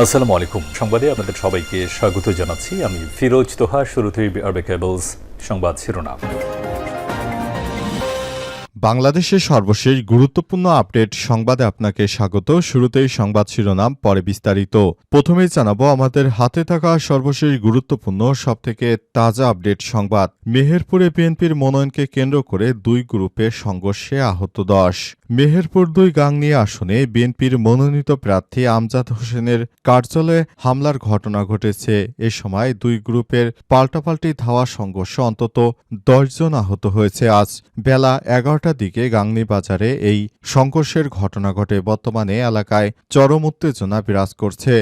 আসসালামু আলাইকুম। সংবাদে আপনাদের সবাইকে স্বাগত জানাচ্ছি। আমি ফিরোজ তোহা, শুরুতেই আরবে কেবলস সংবাদ শিরোনাম। বাংলাদেশের সর্বশেষ গুরুত্বপূর্ণ আপডেট সংবাদে আপনাকে স্বাগত। শুরুতেই সংবাদ শিরোনাম, পরে বিস্তারিত। প্রথমেই জানাব, আমাদের হাতে থাকা সর্বশেষ গুরুত্বপূর্ণ, সবথেকে তাজা আপডেট সংবাদ। মেহেরপুরে বিএনপির মনোনয়নকে কেন্দ্র করে দুই গ্রুপের সংঘর্ষে আহত দশ। মেহেরপুর দুই গাংনী আসনে বিএনপির মনোনীত প্রার্থী আমজাদ হোসেনের কার্যালয়ে হামলার ঘটনা ঘটেছে। এ সময় দুই গ্রুপের পাল্টাপাল্টি ধাওয়া সংঘর্ষে অন্তত দশজন আহত হয়েছে। আজ বেলা এগারোটার দিকে গাংনী বাজারে এই সংঘর্ষের ঘটনা ঘটে। বর্তমানে এলাকায় চরম উত্তেজনা বিরাজ করছে।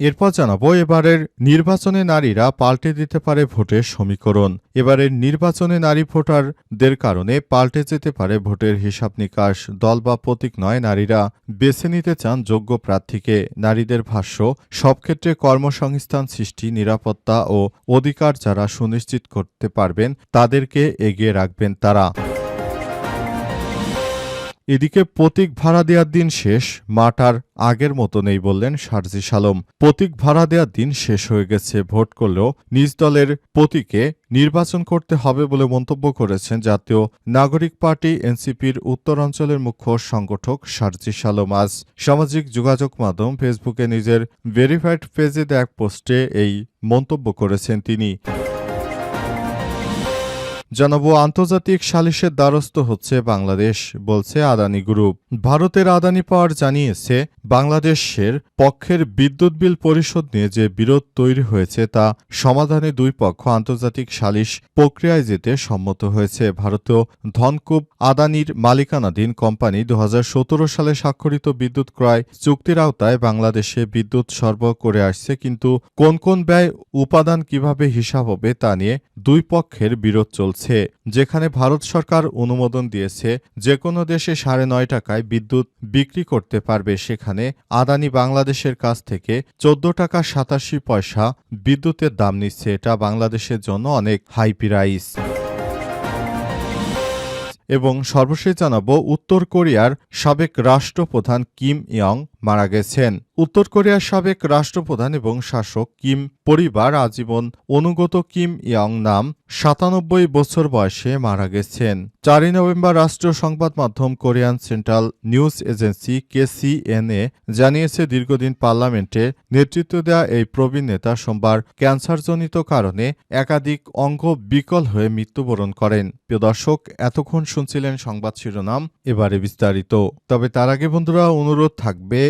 এরপর জানাব, এবারের নির্বাচনে নারীরা পাল্টে দিতে পারে ভোটের সমীকরণ। এবারের নির্বাচনে নারী ভোটারদের কারণে পাল্টে যেতে পারে ভোটের হিসাব নিকাশ। দল বা প্রতীক নয়, নারীরা বেছে নিতে চান যোগ্য প্রার্থীকে। নারীদের ভাষ্য, সব ক্ষেত্রে কর্মসংস্থান সৃষ্টি, নিরাপত্তা ও অধিকার যারা সুনিশ্চিত করতে পারবেন, তাদেরকে এগিয়ে রাখবেন তারা। এদিকে প্রতীক ভাড়া দেওয়ার দিন শেষ, মাঠ আর আগের মতো নেই বললেন সারজি সালম। প্রতীক ভাড়া দেওয়ার দিন শেষ হয়ে গেছে, ভোট করলেও নিজ দলের প্রতীকে নির্বাচন করতে হবে বলে মন্তব্য করেছেন জাতীয় নাগরিক পার্টি এনসিপির উত্তরাঞ্চলের মুখ্য সংগঠক সারজি সালম। আজ সামাজিক যোগাযোগ মাধ্যম ফেসবুকে নিজের ভেরিফাইড পেজে এক পোস্টে এই মন্তব্য করেছেন তিনি। জানাব আন্তর্জাতিক সালিশের দ্বারস্থ হচ্ছে বাংলাদেশ, বলছে আদানি গ্রুপ। ভারতের আদানি পাওয়ার জানিয়েছে, বাংলাদেশের পক্ষের বিদ্যুৎ বিল পরিশোধ নিয়ে যে বিরোধ তৈরি হয়েছে তা সমাধানে দুই পক্ষ আন্তর্জাতিক সালিশ প্রক্রিয়ায় যেতে সম্মত হয়েছে। ভারতীয় ধনকুব আদানির মালিকানাধীন কোম্পানি দু হাজার সতেরো সালে স্বাক্ষরিত বিদ্যুৎ ক্রয় চুক্তির আওতায় বাংলাদেশে বিদ্যুৎ সরবরাহ করে আসছে, কিন্তু কোন কোন ব্যয় উপাদান কীভাবে হিসাব হবে তা নিয়ে দুই পক্ষের বিরোধ চলছে। যেখানে ভারত সরকার অনুমোদন দিয়েছে যে কোনো দেশে সাড়ে নয় টাকায় বিদ্যুৎ বিক্রি করতে পারবে। সেখানে আদানি বাংলাদেশের কাছ থেকে চোদ্দ টাকা সাতাশি পয়সা বিদ্যুতের দাম নিচ্ছে। এটা বাংলাদেশের জন্য অনেক হাই প্রাইস এবং সর্বশেষ জানাব, উত্তর কোরিয়ার সাবেক রাষ্ট্রপ্রধান কিম ইয়ং মারা গেছেন। উত্তর কোরিয়ার সাবেক রাষ্ট্রপ্রধান এবং শাসক কিম পরিবার আজীবন অনুগত কিম ইয়ং নাম সাতানব্বই বছর বয়সে মারা গেছেন। চারই নভেম্বর রাষ্ট্রীয় সংবাদ মাধ্যম Korean central news agency KCNA জানিয়েছে, দীর্ঘদিন পার্লামেন্টে নেতৃত্ব দেওয়া এই প্রবীণ নেতা সোমবার ক্যান্সারজনিত কারণে একাধিক অঙ্গ বিকল হয়ে মৃত্যুবরণ করেন। প্রিয় দর্শক, এতক্ষণ শুনছিলেন সংবাদ শিরোনাম, এবারে বিস্তারিত। তবে তার আগে বন্ধুরা, অনুরোধ থাকবে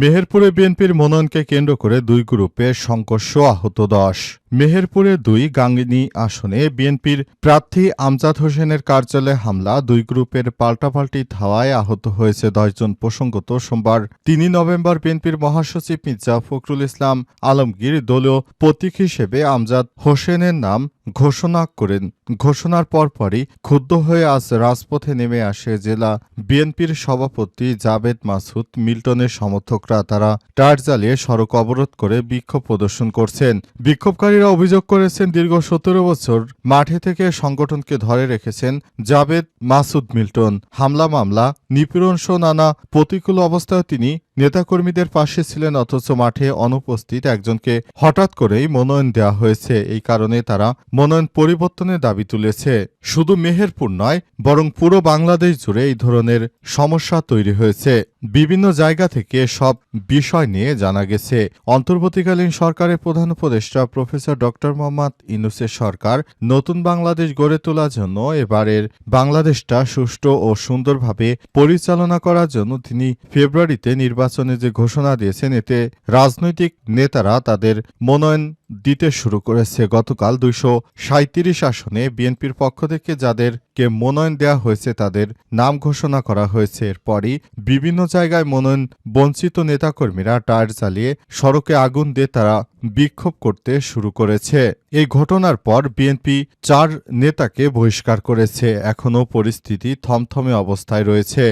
মেহেরপুরে বিএনপির মনোনয়নকে কেন্দ্র করে দুই গ্রুপে সংঘর্ষ আহত দশ। মেহেরপুরে দুই গাঙ্গিনী আসনে বিএনপির প্রার্থী আমজাদ হোসেনের কার্যালয়ে হামলা, দুই গ্রুপের পাল্টাপাল্টি ধাওয়ায় আহত হয়েছে দশজন প্রসঙ্গত, সোমবার তিনই নভেম্বর বিএনপির মহাসচিব মির্জা ফখরুল ইসলাম আলমগীর দলীয় প্রতীক হিসেবে আমজাদ হোসেনের নাম ঘোষণা করেন। ঘোষণার পরপরই ক্ষুব্ধ হয়ে আজ রাজপথে নেমে আসে জেলা বিএনপির সভাপতি জাবেদ মাসুদ মিল্টনের সমর্থকরা তারা টায়ার জ্বালিয়ে সড়ক অবরোধ করে বিক্ষোভ প্রদর্শন করছেন। বিক্ষোভকারীরা অভিযোগ করেছেন, দীর্ঘ সতেরো বছর মাঠে থেকে সংগঠনকে ধরে রেখেছেন জাবেদ মাসুদ মিল্টন। হামলা মামলা, নিপীড়ন সহ নানা প্রতিকূল অবস্থায় তিনি নেতাকর্মীদের পাশে ছিলেন, অথচ মাঠে অনুপস্থিত একজনকে হঠাৎ করেই মনোনয়ন দেওয়া হয়েছে। এই কারণে তারা মনোনয়ন পরিবর্তনের দাবি তুলেছে। শুধু মেহেরপুর নয়, বরং পুরো বাংলাদেশ জুড়ে এই ধরনের সমস্যা তৈরি হয়েছে। বিভিন্ন জায়গা থেকে সব বিষয় নিয়ে জানা গেছে। অন্তর্বর্তীকালীন সরকারের প্রধান উপদেষ্টা প্রফেসর ডক্টর মোহাম্মদ ইনুসের সরকার নতুন বাংলাদেশ গড়ে তোলার জন্য এবারের বাংলাদেশটা সুষ্ঠু ও সুন্দরভাবে পরিচালনা করার জন্য তিনি ফেব্রুয়ারিতে নির্বাচন নির্বাচনে যে ঘোষণা দিয়েছেন, এতে রাজনৈতিক নেতারা তাদের মনোনয়ন দিতে শুরু করেছে। গতকাল দুইশো সাঁত্রিশ আসনে বিএনপির পক্ষ থেকে যাদেরকে মনোনয়ন দেওয়া হয়েছে, তাদের নাম ঘোষণা করা হয়েছে। এরপরই বিভিন্ন জায়গায় মনোনয়ন বঞ্চিত নেতাকর্মীরা টায়ার চালিয়ে সড়কে আগুন দিয়ে তারা বিক্ষোভ করতে শুরু করেছে। এই ঘটনার পর বিএনপি চার নেতাকে বহিষ্কার করেছে। এখনও পরিস্থিতি থমথমে অবস্থায় রয়েছে।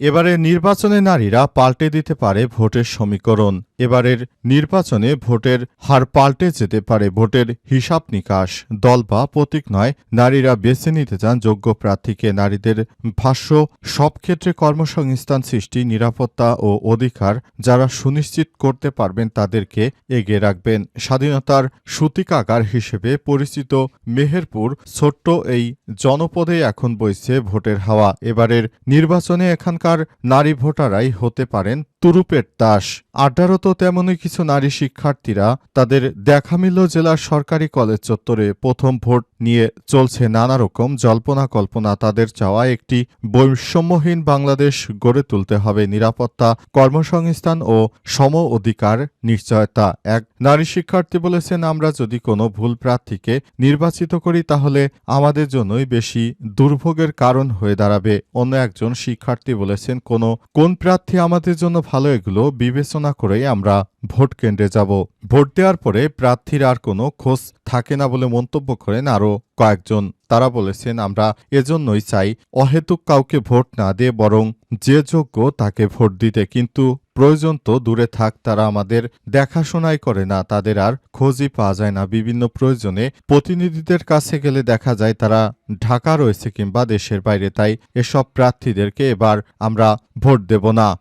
এবারে নির্বাচনে নারীরা পাল্টে দিতে পারে ভোটের সমীকরণ। এবারের নির্বাচনে ভোটের হার পাল্টে যেতে পারে ভোটের হিসাব নিকাশ। দল বা প্রতীক নয়, নারীরা বেছে নিতে চান যোগ্য প্রার্থীকে। নারীদের ভাষ্য, সব ক্ষেত্রে কর্মসংস্থান সৃষ্টি, নিরাপত্তা ও অধিকার যারা সুনিশ্চিত করতে পারবেন তাদেরকে এগিয়ে রাখবেন। স্বাধীনতার সূতিকাগার হিসেবে পরিচিত মেহেরপুর ছোট্ট এই জনপদে এখন বইছে ভোটের হাওয়া। এবারের নির্বাচনে এখানকার নারী ভোটারাই হতে পারেন তুরুপের তাস আড্ডারত তেমনই কিছু নারী শিক্ষার্থীরা তাদের দেখা মিলল জেলার সরকারি কলেজ চত্বরে প্রথম ভোট নিয়ে চলছে নানা রকম জল্পনা কল্পনা। তাদের চাওয়া একটি বৈষম্যহীন বাংলাদেশ গড়ে তুলতে হবে। নিরাপত্তা, কর্মসংস্থান ও সম অধিকার নিশ্চয়তা। এক নারী শিক্ষার্থী বলেছেন, আমরা যদি কোনো ভুল প্রার্থীকে নির্বাচিত করি, তাহলে আমাদের জন্যই বেশি দুর্ভোগের কারণ হয়ে দাঁড়াবে। অন্য একজন শিক্ষার্থী বলেছেন, কোনো, কোন প্রার্থী আমাদের জন্য ভালো এগুলো বিবেচনা করেই আমরা ভোট কেন্দ্রে যাব। ভোট দেওয়ার পরে প্রার্থীর আর কোনো খোঁজ থাকে না বলে মন্তব্য করেন আরও কয়েকজন। তারা বলেছেন, আমরা এজন্যই চাই অহেতুক কাউকে ভোট না দিয়ে বরং যে যোগ্য তাকে ভোট দিতে। কিন্তু প্রয়োজন তো দূরে থাক, তারা আমাদের দেখাশোনাই করে না, তাদের আর খোঁজই পাওয়া যায় না। বিভিন্ন প্রয়োজনে প্রতিনিধিদের কাছে গেলে দেখা যায় তারা ঢাকা রয়েছে কিংবা দেশের বাইরে। তাই এসব প্রার্থীদেরকে এবার আমরা ভোট দেব না।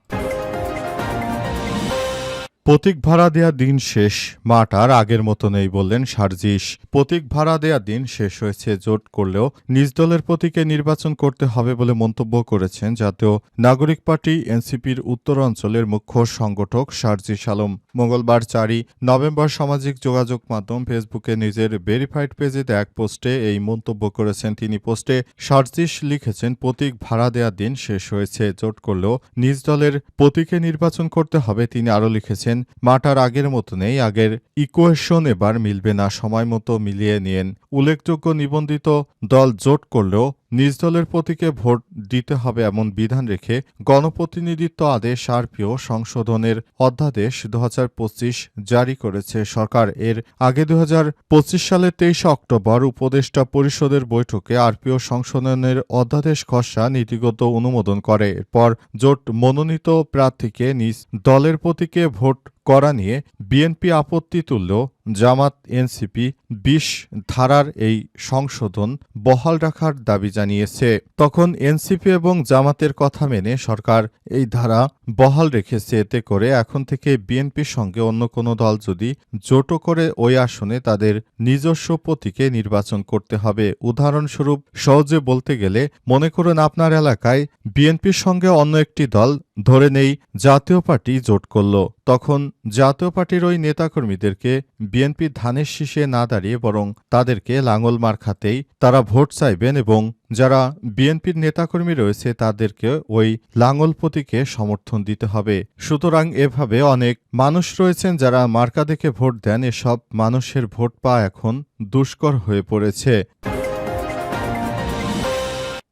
প্রতীক ভাড়া দেয়া দিন শেষ, মাঠ আর আগের মতো নেই বললেন সার্জিস। প্রতীক ভাড়া দেয়া দিন শেষ হয়েছে, জোট করলেও নিজ দলের প্রতীকে নির্বাচন করতে হবে বলে মন্তব্য করেছেন জাতীয় নাগরিক পার্টি এনসিপির উত্তরাঞ্চলের মুখ্য সংগঠক সার্জিস আলম। মঙ্গলবার চারই নভেম্বর সামাজিক যোগাযোগ মাধ্যম ফেসবুকে নিজের ভেরিফাইড পেজে এক পোস্টে এই মন্তব্য করেছেন। তিনি পোস্টে সার্জিস লিখেছেন, প্রতীক ভাড়া দেয়া দিন শেষ হয়েছে, জোট করলেও নিজ দলের প্রতীকে নির্বাচন করতে হবে। তিনি আরও লিখেছেন মাটার আগের মতো নেই, আগের ইকুয়েশন এবার মিলবে না, সময় মতো মিলিয়ে নিয়েন। উল্লেখযোগ্য নিবন্ধিত দল জোট করলেও নিজ দলের প্রতীকে ভোট দিতে হবে এমন বিধান রেখে গণপ্রতিনিধিত্ব আদেশ আরপিও সংশোধনের অধ্যাদেশ দুহাজার পঁচিশ জারি করেছে সরকার। এর আগে দু হাজার পঁচিশ সালের তেইশে অক্টোবর উপদেষ্টা পরিষদের বৈঠকে আরপিও সংশোধনের অধ্যাদেশ খসড়া নীতিগত অনুমোদন করে। এরপর জোট মনোনীত প্রার্থীকে নিজ দলের প্রতীকে ভোট করা নিয়ে বিএনপি আপত্তি তুললেও জামাত এনসিপি বিশ ধারার এই সংশোধন বহাল রাখার দাবি জানিয়েছে। তখন এনসিপি এবং জামাতের কথা মেনে সরকার এই ধারা বহাল রেখেছে। এতে করে এখন থেকে বিএনপির সঙ্গে অন্য কোনো দল যদি জোটো করে ওই আসনে তাদের নিজস্ব প্রতীকে নির্বাচন করতে হবে। উদাহরণস্বরূপ, সহজে বলতে গেলে মনে করুন আপনার এলাকায় বিএনপির সঙ্গে অন্য একটি দল ধরে নেই, জাতীয় পার্টি জোট করল। তখন জাতীয় পার্টির ওই নেতাকর্মীদেরকে বিএনপি ধানের শীষে না দাঁড়িয়ে বরং তাদেরকে লাঙল মার খাতেই তারা ভোট চাইবেন এবং যারা বিএনপির নেতাকর্মী রয়েছে তাদেরকে ওই লাঙল প্রতীকে সমর্থন দিতে হবে। সুতরাং এভাবে অনেক মানুষ রয়েছেন যারা মার্কা দেখে ভোট দেন। এসব মানুষের ভোট পা এখন দুষ্কর হয়ে পড়েছে।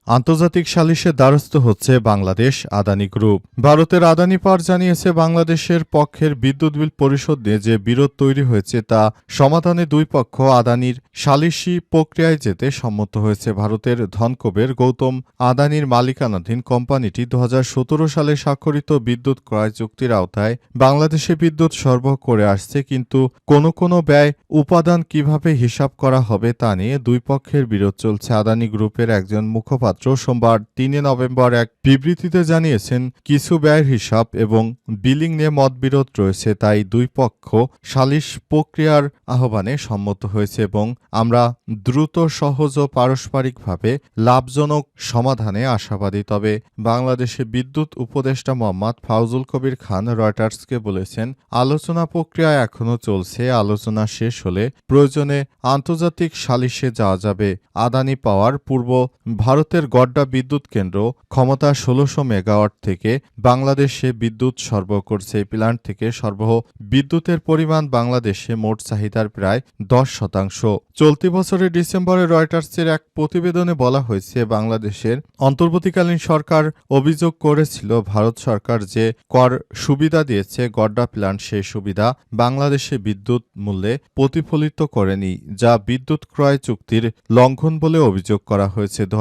আন্তর্জাতিক সালিশে দ্বারস্থ হচ্ছে বাংলাদেশ আদানি গ্রুপ। ভারতের আদানি পার জানিয়েছে, বাংলাদেশের পক্ষের বিদ্যুৎ বিল পরিশোধ নিয়ে যে বিরোধ তৈরি হয়েছে তা সমাধানে দুই পক্ষ আদানির সালিশি প্রক্রিয়ায় যেতে সম্মত হয়েছে। ভারতের ধনকবের গৌতম আদানির মালিকানাধীন কোম্পানিটি দু হাজার সতেরো সালে স্বাক্ষরিত বিদ্যুৎ ক্রয় চুক্তির আওতায় বাংলাদেশে বিদ্যুৎ সরবরাহ করে আসছে, কিন্তু কোনো কোনো ব্যয় উপাদান কীভাবে হিসাব করা হবে তা নিয়ে দুই পক্ষের বিরোধ চলছে। আদানি গ্রুপের একজন মুখপাত্র সোমবার তিনে নভেম্বর এক বিবৃতিতে জানিয়েছেন, কিছু ব্যয়ের হিসাব এবং বিলিং নিয়ে মতবিরোধ রয়েছে, তাই দুই পক্ষ সালিশ প্রক্রিয়ার আহ্বানে সম্মত হয়েছে এবং আমরা দ্রুত, সহজ ও পারস্পরিকভাবে লাভজনক সমাধানে আশাবাদী। তবে বাংলাদেশে বিদ্যুৎ উপদেষ্টা মোহাম্মদ ফাউজুল কবির খান রয়টার্সকে বলেছেন, আলোচনা প্রক্রিয়া এখনও চলছে, আলোচনা শেষ হলে প্রয়োজনে আন্তর্জাতিক সালিশে যাওয়া যাবে। আদানি পাওয়ার পূর্ব ভারতের অঞ্চলের গড্ডা বিদ্যুৎ কেন্দ্র ক্ষমতা ষোলোশো মেগাওয়াট থেকে বাংলাদেশে বিদ্যুৎ সরবরাহ করছে এই প্ল্যান্ট থেকে সরবরাহ। বিদ্যুতের পরিমাণ বাংলাদেশে মোট চাহিদার প্রায় দশ শতাংশ। চলতি বছরের ডিসেম্বরে রয়টার্সের এক প্রতিবেদনে বলা হয়েছে, বাংলাদেশের অন্তর্বর্তীকালীন সরকার অভিযোগ করেছিল, ভারত সরকার যে কর সুবিধা দিয়েছে, গড্ডা প্ল্যান্ট সেই সুবিধা বাংলাদেশে বিদ্যুৎ মূল্যে প্রতিফলিত করেনি, যা বিদ্যুৎ ক্রয় চুক্তির লঙ্ঘন বলে অভিযোগ করা হয়েছে। দু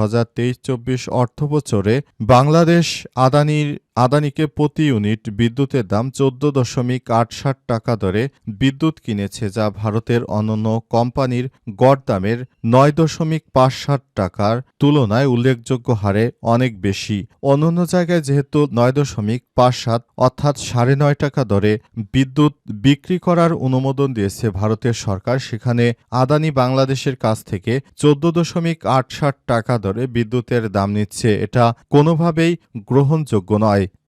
চব্বিশ অর্থবছরে বাংলাদেশ আদানির আদানিকে প্রতি ইউনিট বিদ্যুতের দাম চোদ্দ দশমিক আট ষাট টাকা দরে বিদ্যুৎ কিনেছে যা ভারতের অন্যান্য কোম্পানির গড় দামের নয় দশমিক পাঁচ ষাট টাকার তুলনায় উল্লেখযোগ্য হারে অনেক বেশি। অন্যান্য জায়গায় যেহেতু নয় দশমিক পাঁচ সাত অর্থাৎ সাড়ে নয় টাকা দরে বিদ্যুৎ বিক্রি করার অনুমোদন দিয়েছে ভারতের সরকার, সেখানে আদানি বাংলাদেশের কাছ থেকে চোদ্দ দশমিক আট ষাট টাকা দরে বিদ্যুতের দাম নিচ্ছে। এটা কোনোভাবেই গ্রহণযোগ্য নয়।